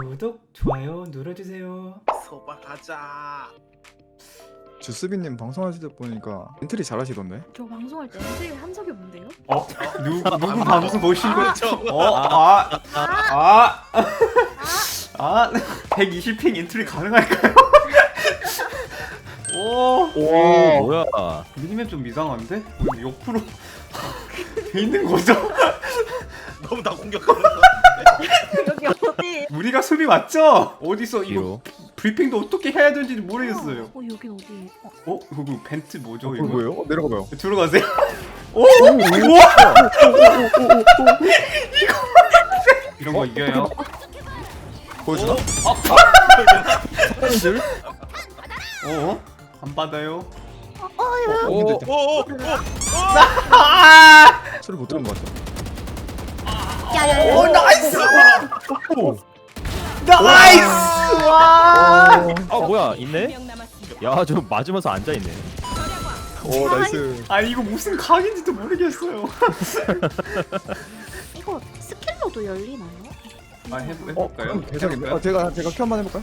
구독, 좋아요 눌러주세요. 소바 가자. 주스비님 방송하실 때 보니까 엔트리 잘하시던데? 저 방송할 때 엔트리 한 적이 없는데요? 어? 누구 누구 방송 보신 거? 그렇죠. 어? 아, 아, 아, 120핑 엔트리 가능할까요? 오, 오 뭐야 미니맵 좀 이상한데? 왜 옆으로 돼 있는 거죠? 너무 나 공격하는 거. 여기 어디? 우리가 수비 맞죠? 어디서 이거 뒤로 브리핑도 어떻게 해야 될지 모르겠어요. 어 여긴 어디? 어, 어? 이거 벤트 뭐죠? 어, 이거? 뭐예요? 어, 내려가봐요. 들어가세요. 오! 우와! 이거 이런 거 이겨요. 보여주나? 줄? 어? 안 받아요. 어, 오, 근데 오, 오, 오. 아! 소리 못 들은 것 같아. 야야야. 오 나이스! 오. 나이스! 와! 아 뭐야 있네? 야저 맞으면서 앉아 있네 오 나이스. 아 이거 무슨 각인지도 모르겠어요. 이거 스킬로도 열리나요? 아 해보, 어, 해볼까요? 그럼 대박인데? 어, 제가 제가 큐 한번 해볼까요?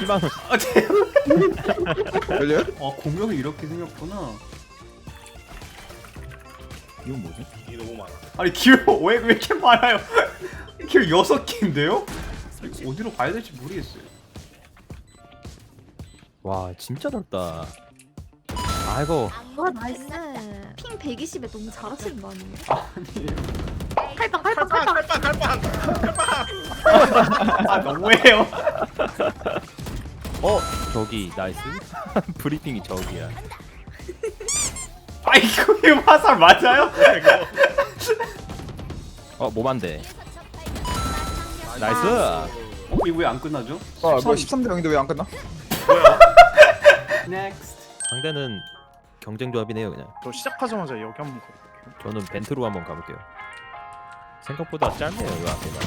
희망 아, 제... 열려요? 아 공룡이 이렇게 생겼구나. 이건 뭐지? 이 너무 많아. 아니 기호 왜, 왜 이렇게 많아요? 기호 여섯 개인데요? 이거 어디로 가야 될지 모르겠어요. 와 진짜 넓다 아이고 와 나이스. 핑 120에 너무 잘하시는 거 아니에요? 아니 칼빵 칼빵 칼빵, 칼빵. 칼빵, 칼빵. 아 너무해요. 어 저기 나이스 브리핑이 저기야 아 이거 이거 화살 맞아요? 어 몸안돼 나이스 어 이거 왜 안 끝나죠? 아, 뭐 13대 0인데 왜 안 끝나? Next. 상대는 경쟁 조합이네요 그냥 저 시작하자마자 여기 한번 가. 저는 벤트로 한번 가볼게요 생각보다 짧네요 이 앞에가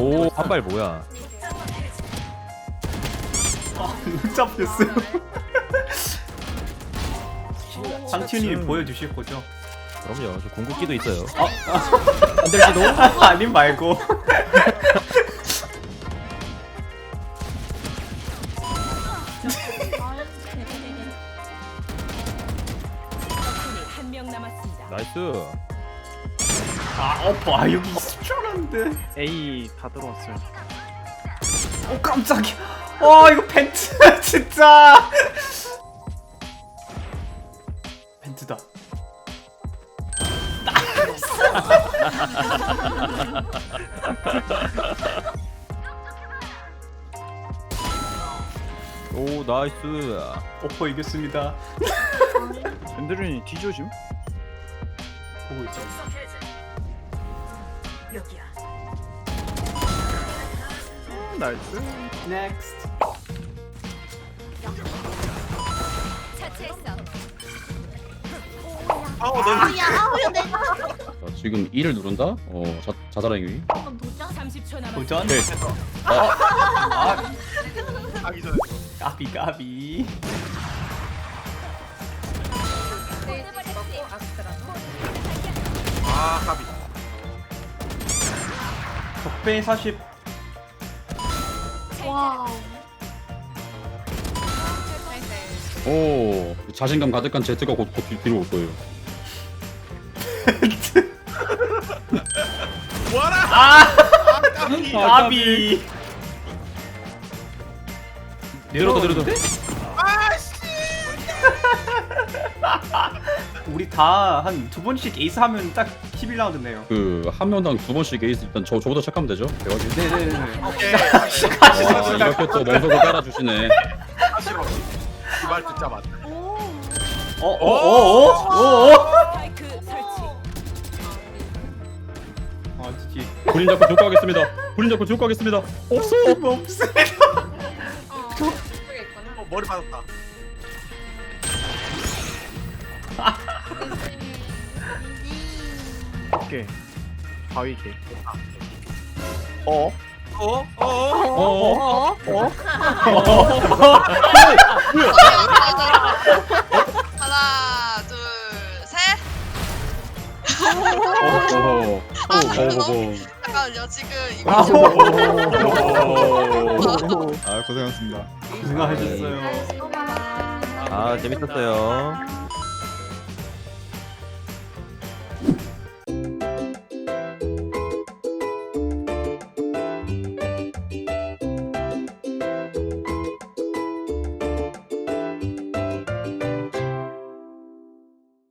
오 한 발 뭐야 못 잡혔어요. 상치님이 보여주실 거죠? 그럼요 저 궁극기도 있어요 아, 안 될지도 아님 말고. 한명 남았습니다. 나이스 아 어퍼 아 여기 알았는데. A 다 들어왔어요. 어 깜짝이야. 와 이거 벤트 진짜. 벤트다. 오 나이스 어퍼 이겼습니다. 밴드린이 뒤조심. 보고 있죠. 여기야. 나이스. Next. 아우 너 아야 아우야 내가 자, 지금 2를 누른다? 어, 자, 자살행위. 한번 도전. 30초 남았습니다. 도전. 네. 가기 전에. 까비 까비. 아, 가비. 적배 40. 와우. 오, 자신감 가득한 제트가 곧, 곧 뒤- 뒤로 올 거예요. 뭐하라? 아. 까비. 내려다, 내려다. 우리 다 한 두 번씩 에이스 하면 딱 11라운드 네요. 그, 한 명당 두 번씩 에이스 일단 저, 저보다 착하면 되죠? 대화지. 네네네. 오케이. 와, 이렇게 또 멍석을 깔아주시네. 하시러. 이말 듣자 맞. 오. 어어어어어. 스 군인 잡고 조과하겠습니다. 군인 잡고 조과하겠습니다. 없어 없습니다. 어, 머리 받았다. 오케이. 바위 개. 어? 어? 어? 어? 어, 어, 하나, 아, 너무 잠깐만요. 지금 이거 아, 아 고생하셨습니다. 고생하셨어요. 아 재밌었어요